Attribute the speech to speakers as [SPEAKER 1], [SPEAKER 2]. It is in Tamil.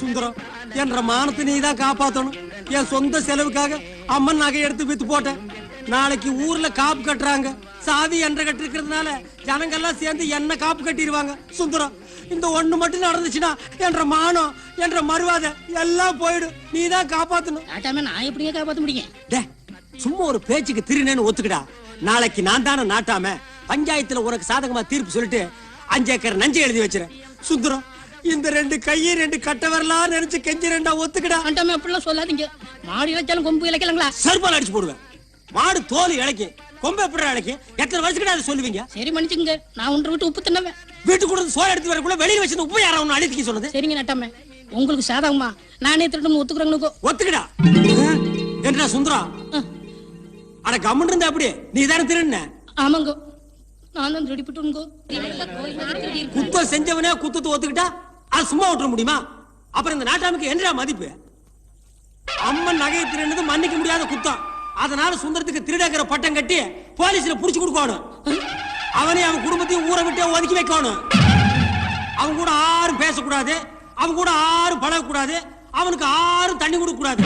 [SPEAKER 1] சுந்தரம். என்ற மானத்தை நீ தான் காப்பாத்தணும். என் சொந்த செலவுக்காக அம்மன் நகை எடுத்து வித்து போட்டேன். நாளைக்கு ஊர்ல காப்பு கட்டுறாங்க. சாதி என்ற கட்டிருக்கிறதுனால ஜனங்கெல்லாம் சேர்ந்து என்ன காப்பு கட்டிடுவாங்க? சுந்தரம் இந்த ஒண்ணு மட்டும் நடந்துச்சுன்னா என்ற மானம் என்ற மறுவாதை எல்லாம் போயிடும். நீ தான் காப்பாத்தணும்
[SPEAKER 2] நான் எப்படிங்க காப்பாத்த முடியும்?
[SPEAKER 1] சும்மா ஒரு பேச்சுக்கு திருநேன்னு ஒத்துக்கிடா. நாளைக்கு நான் தானே நாட்டாம பஞ்சாயத்துல உனக்கு சாதகமா தீர்ப்பு சொல்லிட்டு அஞ்சு ஏக்கர் நஞ்சு எழுதி வச்சிரேன் சுந்தரம் இந்த ரெண்டு கையை ரெண்டு கட்ட வரலாம் நினைச்சு கெஞ்சி ரெண்டா ஒத்துக்கிடா.
[SPEAKER 2] நாட்டாம அப்படிலாம் சொல்லாதீங்க. மாடு இழைச்சாலும் கொம்பு இழைக்கலாங்களா?
[SPEAKER 1] சர்பால் அடிச்சு போடுவேன் மாடு தோல் இழைக்கும் கொம்பு எப்படி இழைக்கும் எத்தனை வருஷத்துக்கு அதை சொல்லுவீங்க?
[SPEAKER 2] சரி மன்னிச்சுங்க நான் ஒன்று விட்டு உப்பு தின்னவன்.
[SPEAKER 1] வீட்டுக்கு கூட சோறு எடுத்து வரக்குள்ள வெளியில வச்சு உப்பு யாரா ஒண்ணு அழுத்திக்க சொன்னது?
[SPEAKER 2] சரிங்க நட்டாம. உங்களுக்கு சாதகமா? நானே திருட்டு ஒத்துக்குறேங்களுக்கோ
[SPEAKER 1] ஒத்துக்கிடா. என்ன சுந்தரா அட கம்மன் இருந்தா அப்படி நீ தானே திருண்ண
[SPEAKER 2] ஆமாங்க. நான் தான் திருடிப்பிட்டுங்கோ
[SPEAKER 1] குத்தம் செஞ்சவனே குத்தத்தை ஒத்துக்கிட்டா? அது சும்மா விட்டுற முடியுமா? அப்புறம் இந்த நாட்டாமுக்கு என்னடா மதிப்பு? அம்மன் நகையை திருடுனது மன்னிக்க முடியாத குத்தம். அதனால சுந்தரத்துக்கு திருடங்கிற பட்டம் கட்டி போலீஸ்ல புடிச்சு கொடுக்கணும். அவனே அவன் குடும்பத்தையும் ஊரை விட்டு ஒதுக்கி வைக்கணும். அவன் கூட ஆரும் பேசக்கூடாது. அவன் கூட ஆரும் பழகக்கூடாது. அவனுக்கு ஆரும் தண்ணி கொடுக்க கூடாது